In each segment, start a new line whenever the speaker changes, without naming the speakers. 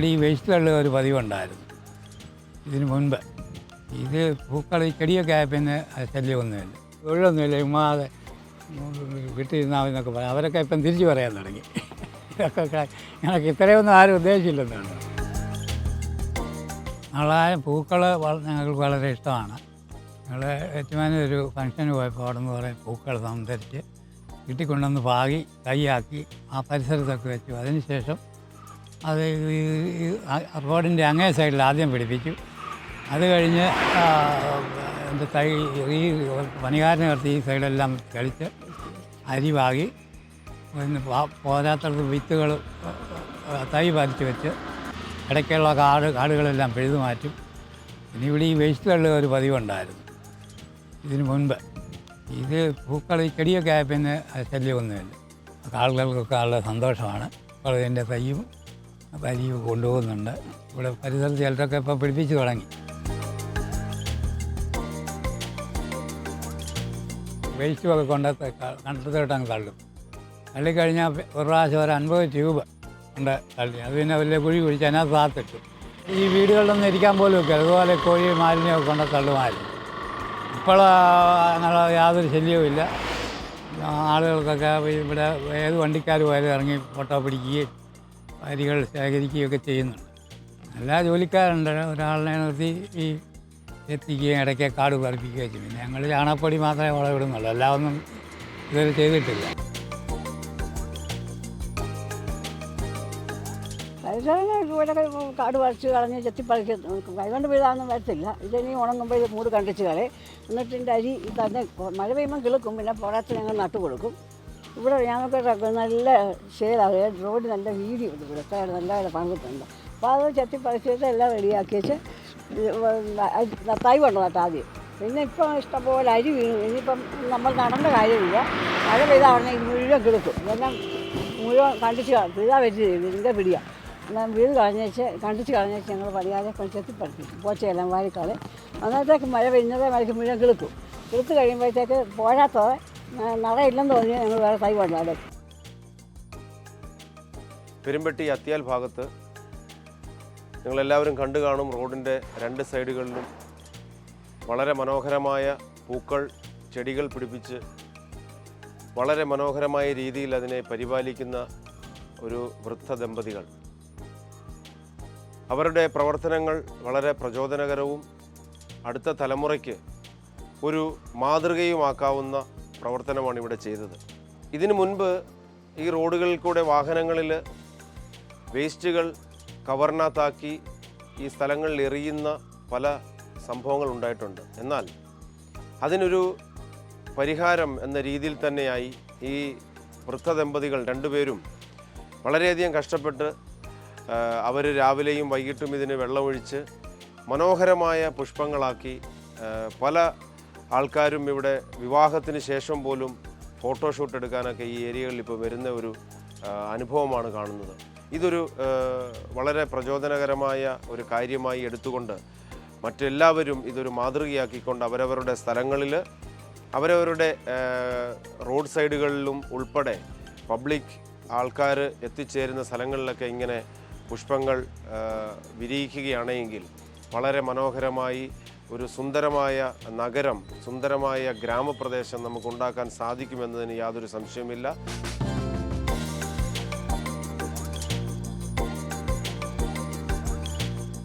ഇവിടെ ഈ വേസ്റ്റ് ഒരു പതിവുണ്ടായിരുന്നു. ഇതിന് മുൻപ്. ഇത് പൂക്കൾ ഈ ചെടിയൊക്കെ ആയ പിന്നെ ശല്യമൊന്നുമില്ല. തൊഴിലൊന്നുമില്ല ഉമ്മാതെ എന്നൊക്കെ പറയാം. അവരൊക്കെ ഇപ്പം തിരിച്ചു പറയാൻ തുടങ്ങി. ഇതൊക്കെ ഞങ്ങൾക്ക് ഇത്രയൊന്നും ആരും ഉദ്ദേശിച്ചില്ലെന്നാണ് നാളായ പൂക്കൾ ഞങ്ങൾക്ക് വളരെ ഇഷ്ടമാണ്. ഞങ്ങൾ ഏറ്റുമാനൂർ ഒരു ഫംഗ്ഷന് പോയപ്പോൾ അവിടെ നിന്ന് കുറേ പൂക്കൾ സംതരിച്ച് വീട്ടിൽ കൊണ്ടുവന്ന് പാകി കൈയാക്കി ആ പരിസരത്തൊക്കെ വെച്ചു. അതിനുശേഷം അത് ഈ റോഡിന്റെ അങ്ങേ സൈഡിൽ ആദ്യം പിടിപ്പിച്ചു. അത് കഴിഞ്ഞ് എന്റെ തൈ ഈ പണികാരനെ നിർത്തി ഈ സൈഡെല്ലാം കളിച്ച് അരി പാകി പിന്നെ പോരാത്തടത്ത് വിത്തുകൾ തൈ പറിച്ച് വെച്ച് ഇടയ്ക്കുള്ള കാട് കാടുകളെല്ലാം പിഴുതു മാറ്റും. പിന്നെ ഇവിടെ ഈ വേസ്റ്റ് തള്ളുക ഒരു പതിവുണ്ടായിരുന്നു. ഇതിന് മുൻപ്. ഇത് പൂക്കൾ ഈ ചെടിയൊക്കെ ആയ പിന്നെ ശല്യമൊന്നുമില്ല. ആളുകൾക്കൊക്കെ ആളുടെ സന്തോഷമാണ്. അപ്പോൾ ഇതിന്റെ തൈയും വരിയും കൊണ്ടുപോകുന്നുണ്ട്. ഇവിടെ പരിസരത്ത് ചിലരൊക്കെ ഇപ്പം പിടിപ്പിച്ചു തുടങ്ങി. വേസ്റ്റും ഒക്കെ കൊണ്ട് കണ്ടത്തോട്ട് അങ്ങ് തള്ളും. തള്ളിക്കഴിഞ്ഞാൽ ഒരു പ്രാവശ്യം ഒരു അൻപത് ട്യൂബ് ഉണ്ട് തള്ളി. അത് പിന്നെ വലിയ കുഴി കുഴിച്ച് അതിനകത്ത് താത്തിട്ടു. ഈ വീടുകളിലൊന്നും ഇരിക്കാൻ പോലും ഒക്കെ അതുപോലെ കോഴി മാലിന്യമൊക്കെ കൊണ്ട് തള്ളുമായിരുന്നു ഇപ്പോൾ അങ്ങനെ യാതൊരു ശല്യവും ഇല്ല. ആളുകൾക്കൊക്കെ ഇവിടെ ഏത് വണ്ടിക്കാർ പോയാലും ഇറങ്ങി ഫോട്ടോ പിടിക്കുകയും അരികൾ ശേഖരിക്കുകയൊക്കെ ചെയ്യുന്നുണ്ട് എല്ലാ ജോലിക്കാരുണ്ട്. ഒരാളിനെ നിർത്തി ഈ എത്തിക്കുകയും ഇടയ്ക്ക് കാട് പറിപ്പിക്കുകയും ചെയ്യും. പിന്നെ ഞങ്ങൾ ചാണകപ്പൊടി മാത്രമേ വളമിടുന്നുള്ളൂ. എല്ലാം ഒന്നും ഇതുവരെ ചെയ്തിട്ടില്ല.
കാട് പറിച്ച് കളഞ്ഞ് ചെത്തിപ്പറിച്ച് കൈകൊണ്ട് വീഴാനൊന്നും വരത്തില്ല. ഇതിനി ഉണങ്ങുമ്പോൾ ഇത് മൂട് കണ്ടിച്ച് കളയും. എന്നിട്ട് അരി തന്നെ മഴ പെയ്യുമ്പോൾ കിളുക്കും. പിന്നെ പുറത്ത് ഞങ്ങൾ നട്ടു കൊടുക്കും ഇവിടെ ഞങ്ങൾക്ക് നല്ല ഷെയറാണ് റോഡ് നല്ല വീതിയുണ്ട് ഇവിടെ. ഇത്ര നല്ല പങ്കിട്ടുണ്ട് അപ്പോൾ അത് ചെത്തിപ്പറിച്ചിട്ട് എല്ലാം റെഡിയാക്കി വെച്ച് തൈ കൊണ്ട് കേട്ടോ ആദ്യം. പിന്നെ ഇപ്പം ഇഷ്ടംപോലെ അരി വീണു. ഇനിയിപ്പം നമ്മൾ നടേണ്ട കാര്യമില്ല. മഴ പെയ്താണെങ്കിൽ ഇത് മുഴുവൻ കിളുക്കും ഇതെല്ലാം മുഴുവൻ കണ്ടിച്ച് പിഴുതാ വെച്ച് ഇതിന്റെ പിടിയാണ് എന്നാൽ വീട് കളഞ്ഞേച്ച് കണ്ടിച്ച് കളഞ്ഞേച്ച് ഞങ്ങൾ പണിയാതെ കൊണ്ട് ചെത്തിപ്പറിക്കും പോച്ചയെല്ലാം വാരിക്കളെ അന്നത്തേക്ക് മഴ പെയ്യുന്നതേ മഴയ്ക്ക് മുഴുവൻ കിളുക്കും കിളുത്ത് കഴിയുമ്പോഴത്തേക്ക് പോരാത്തത് നടയില്ലെന്ന് തോന്നി ഞങ്ങൾ വേറെ തൈ കൊണ്ടാടും
പെരുമ്പട്ടി അത്തിയാൽ ഭാഗത്ത് നിങ്ങളെല്ലാവരും കണ്ടു കാണും റോഡിന്റെ രണ്ട് സൈഡുകളിലും വളരെ മനോഹരമായ പൂക്കൾ ചെടികൾ പിടിപ്പിച്ച് വളരെ മനോഹരമായ രീതിയിൽ അതിനെ പരിപാലിക്കുന്ന ഒരു വൃദ്ധ ദമ്പതികൾ. അവരുടെ പ്രവർത്തനങ്ങൾ വളരെ പ്രചോദനകരവും അടുത്ത തലമുറയ്ക്ക് ഒരു മാതൃകയുമാക്കാവുന്ന പ്രവർത്തനമാണ് ഇവിടെ ചെയ്തത്. ഇതിനു മുൻപ് ഈ റോഡുകളിൽ കൂടെ വാഹനങ്ങളിൽ വേസ്റ്റുകൾ കവറിനകത്താക്കി ഈ സ്ഥലങ്ങളിൽ എറിയുന്ന പല സംഭവങ്ങൾ ഉണ്ടായിട്ടുണ്ട്. എന്നാൽ അതിനൊരു പരിഹാരം എന്ന രീതിയിൽ തന്നെയായി ഈ വൃദ്ധ ദമ്പതികൾ രണ്ടുപേരും വളരെയധികം കഷ്ടപ്പെട്ട് അവർ രാവിലെയും വൈകിട്ടും ഇതിന് വെള്ളമൊഴിച്ച് മനോഹരമായ പുഷ്പങ്ങളാക്കി പല ആൾക്കാരും ഇവിടെ വിവാഹത്തിന് ശേഷം പോലും ഫോട്ടോഷൂട്ട് എടുക്കാനൊക്കെ ഈ ഏരിയകളിൽ ഇപ്പോൾ വരുന്ന ഒരു അനുഭവമാണ് കാണുന്നത്. ഇതൊരു വളരെ പ്രചോദനകരമായ ഒരു കാര്യമായി എടുത്തുകൊണ്ട് മറ്റെല്ലാവരും ഇതൊരു മാതൃകയാക്കിക്കൊണ്ട് അവരവരുടെ സ്ഥലങ്ങളിൽ അവരവരുടെ റോഡ് സൈഡുകളിലും ഉൾപ്പെടെ പബ്ലിക് ആൾക്കാർ എത്തിച്ചേരുന്ന സ്ഥലങ്ങളിലൊക്കെ ഇങ്ങനെ പുഷ്പങ്ങൾ വിരിയിക്കുകയാണെങ്കിൽ വളരെ മനോഹരമായി ഒരു സുന്ദരമായ നഗരം സുന്ദരമായ ഗ്രാമപ്രദേശം നമുക്ക് ഉണ്ടാക്കാൻ സാധിക്കുമെന്നതിന് യാതൊരു സംശയമില്ല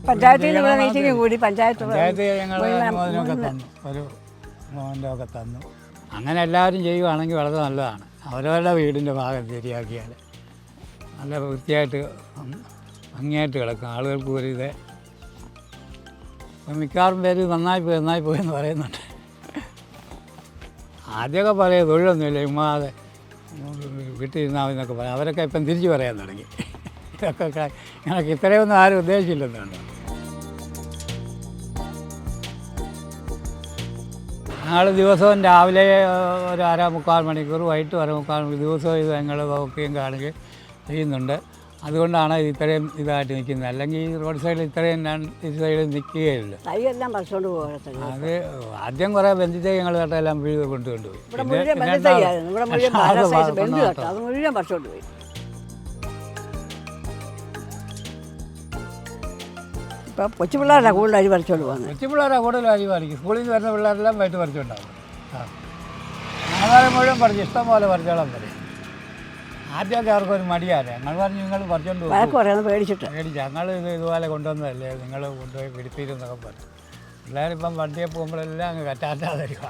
പഞ്ചായത്തിൽ മീറ്റിംഗ് കൂടി പഞ്ചായത്ത്
ഒരു തന്നു. അങ്ങനെ എല്ലാവരും ചെയ്യുവാണെങ്കിൽ വളരെ നല്ലതാണ്. അവരവരുടെ വീടിന്റെ ഭാഗം ശരിയാക്കിയാൽ നല്ല വൃത്തിയായിട്ട് ഭംഗിയായിട്ട് കിടക്കും. ആളുകൾക്ക് ഒരു ഇത് മിക്കവാറും പേര് നന്നായി പോയി നന്നായി പോയി എന്ന് പറയുന്നുണ്ട്. ആദ്യമൊക്കെ പറയും തൊഴിലൊന്നുമില്ല ഉമ്മാതെ വീട്ടിൽ ഇരുന്നാൽ എന്നൊക്കെ പറയാം. അവരൊക്കെ ഇപ്പം തിരിച്ചു പറയാൻ തുടങ്ങി. ഇതൊക്കെ ഞങ്ങൾക്ക് ഇത്രയൊന്നും ആരും ഉദ്ദേശിച്ചില്ലെന്നുണ്ട് ഞങ്ങൾ ദിവസവും രാവിലെ ഒരു അര മുക്കാൽ മണിക്കൂർ വൈകിട്ട് അര മുക്കാൽ മണിക്കൂർ ദിവസവും ഇത് ഞങ്ങൾ വകുക്കുകയും കാണുകയും ചെയ്യുന്നുണ്ട്. അതുകൊണ്ടാണ് ഇത്രയും ഇതായിട്ട് നിൽക്കുന്നത്. അല്ലെങ്കിൽ ഈ റോഡ് സൈഡിൽ ഇത്രയും ഞാൻ ഈ സൈഡിൽ നിൽക്കുകയില്ല
പറിച്ചുകൊണ്ട് പോകത്തില്ല
അത് ആദ്യം കുറേ ബന്ധിച്ച് ഞങ്ങൾ കേട്ടെല്ലാം വീട് കൊണ്ട് കൊണ്ടുപോയി
മുഴുവൻ അത് പറിച്ചുകൊണ്ട് പോയി. ഇപ്പം കൊച്ചു പിള്ളേരല്ല കൂടുതൽ അരി പറിച്ചോണ്ട് പോകുന്നത്
കൊച്ചു പിള്ളേരാണ് കൂടുതൽ അരി പറിക്കും. സ്കൂളിൽ നിന്ന് വരുന്ന പിള്ളേരെല്ലാം വൈകിട്ട് പറിച്ചുണ്ടാവും ആ. ഞങ്ങളെ മുഴുവൻ പറിച്ചു ഇഷ്ടം പോലെ പറിച്ചോളാൻ പറയും. ആദ്യമൊക്കെ അവർക്കൊരു മടിയാണ് ഞങ്ങൾ പറഞ്ഞു നിങ്ങൾ പറിച്ചോണ്ട് പോകും
വഴക്ക് പറയുന്നത് പേടിച്ചിട്ട്.
മേടിച്ച് ഞങ്ങൾ ഇത് ഇതുപോലെ കൊണ്ടുവന്നതല്ലേ? നിങ്ങൾ കൊണ്ടുപോയി പിടിപ്പിരുന്നൊക്കെ പറഞ്ഞു. പിള്ളേരിപ്പം വണ്ടിയെ പോകുമ്പോഴെല്ലാം അങ്ങ് കറ്റാറ്റാതെ തരുക